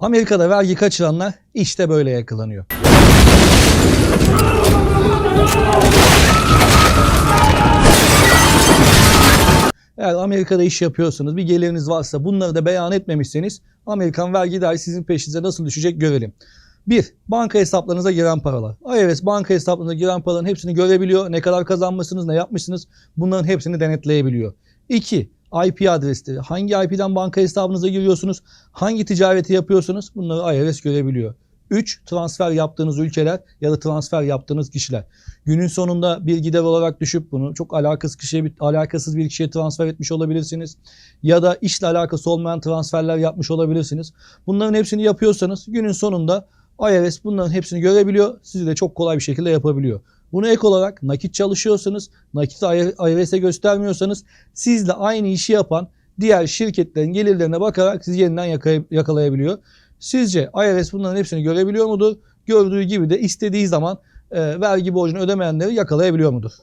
Amerika'da vergi kaçıranlar işte böyle yakalanıyor. Eğer Amerika'da iş yapıyorsanız, bir geliriniz varsa bunları da beyan etmemişseniz Amerikan vergi dairesi sizin peşinize nasıl düşecek görelim. 1. Banka hesaplarınıza giren paralar. IRS banka hesaplarınıza giren paraların hepsini görebiliyor. Ne kadar kazanmışsınız, ne yapmışsınız bunların hepsini denetleyebiliyor. 2. IP adresleri. Hangi IP'den banka hesabınıza giriyorsunuz? Hangi ticareti yapıyorsunuz? Bunları IRS görebiliyor. 3. Transfer yaptığınız ülkeler ya da transfer yaptığınız kişiler. Günün sonunda bir gider olarak düşüp bunu çok alakasız kişiye bir, alakasız bir kişiye transfer etmiş olabilirsiniz. Ya da işle alakası olmayan transferler yapmış olabilirsiniz. Bunların hepsini yapıyorsanız günün sonunda IRS bunların hepsini görebiliyor. Sizi de çok kolay bir şekilde yapabiliyor. Bunu ek olarak nakit çalışıyorsanız, nakit IRS'e göstermiyorsanız sizle aynı işi yapan diğer şirketlerin gelirlerine bakarak sizi yeniden yaka- yakalayabiliyor. Sizce IRS bunların hepsini görebiliyor mudur? Gördüğü gibi de istediği zaman e, vergi borcunu ödemeyenleri yakalayabiliyor mudur?